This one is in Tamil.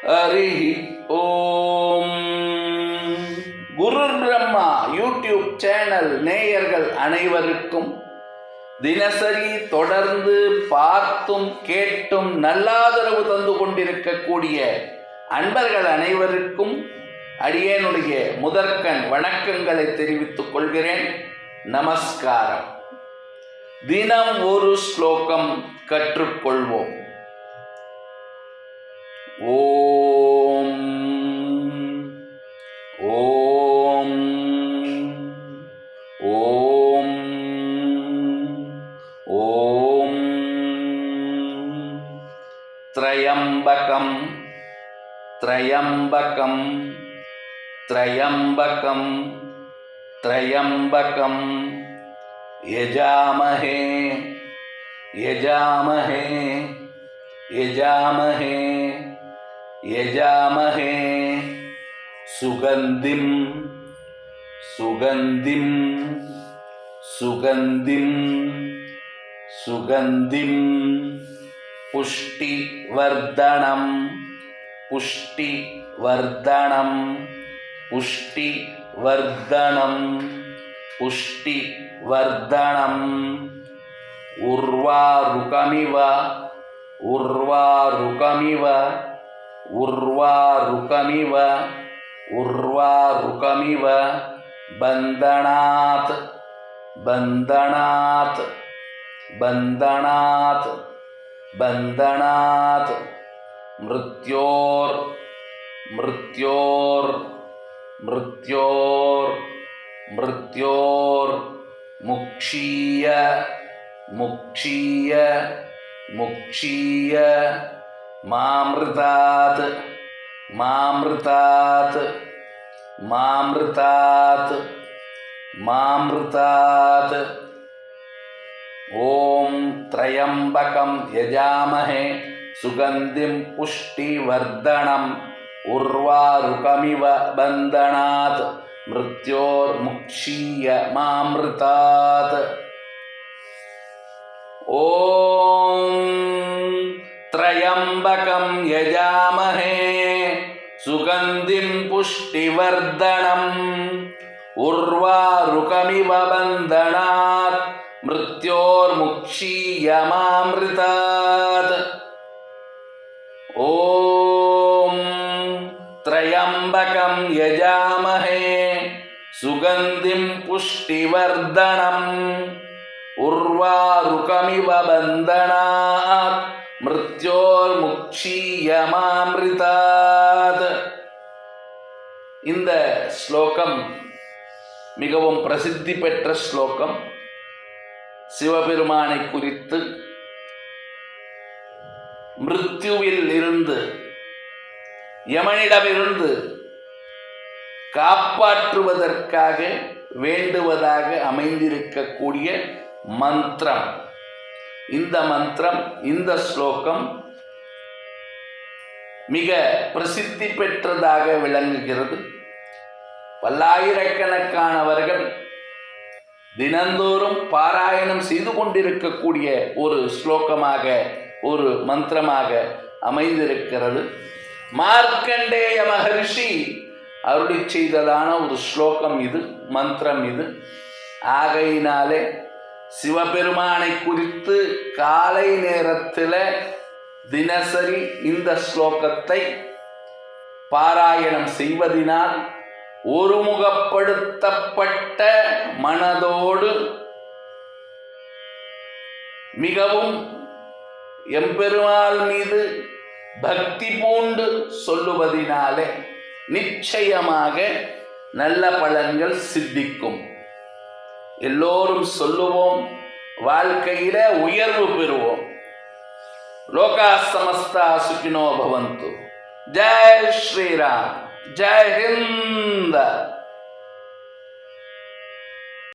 ஹரி ஓம். குரு பிரம்மா யூடியூப் சேனல் நேயர்கள் அனைவருக்கும் தினசரி தொடர்ந்து பார்த்தும் கேட்டும் நல்லாதரவு தந்து கொண்டிருக்கக்கூடிய அன்பர்கள் அனைவருக்கும் அடியேனுடைய முதற்கண் வணக்கங்களை தெரிவித்துக் கொள்கிறேன். நமஸ்காரம். தினம் ஒரு ஸ்லோகம் கற்றுக்கொள்வோம். ॐ ॐ ॐ ॐ त्रयम्बकं त्रयम्बकं त्रयम्बकं त्रयम्बकं यजामहे यजामहे यजामहे। यजामहे सुगन्धिं सुगन्धिं सुगन्धिं सुगन्धिं पुष्टिवर्धनं पुष्टिवर्धनं पुष्टिवर्धनं पुष्टिवर्धनम् उर्वारुकमिव उर्वारुकमिव ಉರ್ವಾರುಕಮಿವ ಉರ್ವಾರುಕಮಿವ ಬಂಧನಾತ್ ಬಂಧನಾತ್ ಬಂಧನಾತ್ ಬಂಧನಾತ್ ಮೃತ್ಯೋರ್ ಮೃತ್ಯೋರ್ ಮೃತ್ಯೋರ್ ಮೃತ್ಯೋರ್ ಮುಕ್ಷೀಯ ಮುಕ್ಷೀಯ ಮುಕ್ಷೀಯ मामृतात् मामृतात् मामृतात् मामृतात्। ॐ त्र्यम्बकं यजामहे सुगन्धिं पुष्टिवर्धनम् उर्वारुकमिव बन्धनात् मृत्योर्मुक्षीय मामृतात्। ॐ त्र्यम्बकं यजामहे। सुगन्धिं पुष्टिवर्धनम्। उर्वारुकमिव बन्धनात्। मृत्योर्मुक्षीय मामृतात् ॐ त्र्यम्बकं यजामहे। सुगन्धिं पुष्टिवर्धनम्। उर्वारुकमिव बन्धनात् பிரத்யோர்முக்ஷீயமாமிருதாத் இந்த ஸ்லோகம் மிகவும் பிரசித்தி பெற்ற ஸ்லோகம் சிவபெருமானை குறித்து மிருத்யுவில் இருந்து யமனிடமிருந்து காப்பாற்றுவதற்காக வேண்டுவதாக அமைந்திருக்கக்கூடிய மந்திரம் இந்த மந்திரம் இந்த ஸ்லோகம் மிக பிரசித்தி பெற்றதாக விளங்குகிறது. பல்லாயிரக்கணக்கானவர்கள் தினந்தோறும் பாராயணம் செய்து கொண்டிருக்கக்கூடிய ஒரு ஸ்லோகமாக ஒரு மந்திரமாக அமைந்திருக்கிறது. மார்க்கண்டேய மகர்ஷி அருளி செய்ததான ஒரு ஸ்லோகம் இது மந்திரம் இது. ஆகையினாலே சிவபெருமானை குறித்து காலை நேரத்தில் தினசரி இந்த ஸ்லோகத்தை பாராயணம் செய்வதினால் ஒருமுகப்படுத்தப்பட்ட மனதோடு மிகவும் எம்பெருமாள் மீது பக்தி பூண்டு சொல்லுவதினாலே நிச்சயமாக நல்ல பலன்கள் சித்திக்கும். எல்லோரும் சொல்லுவோம் வாழ்க்கையில உயர்வு பெறுவோம். லோகா சமஸ்தா சுகினோ பவந்து. ஜெய் ஸ்ரீராம் ஜெய் ஹிந்த்.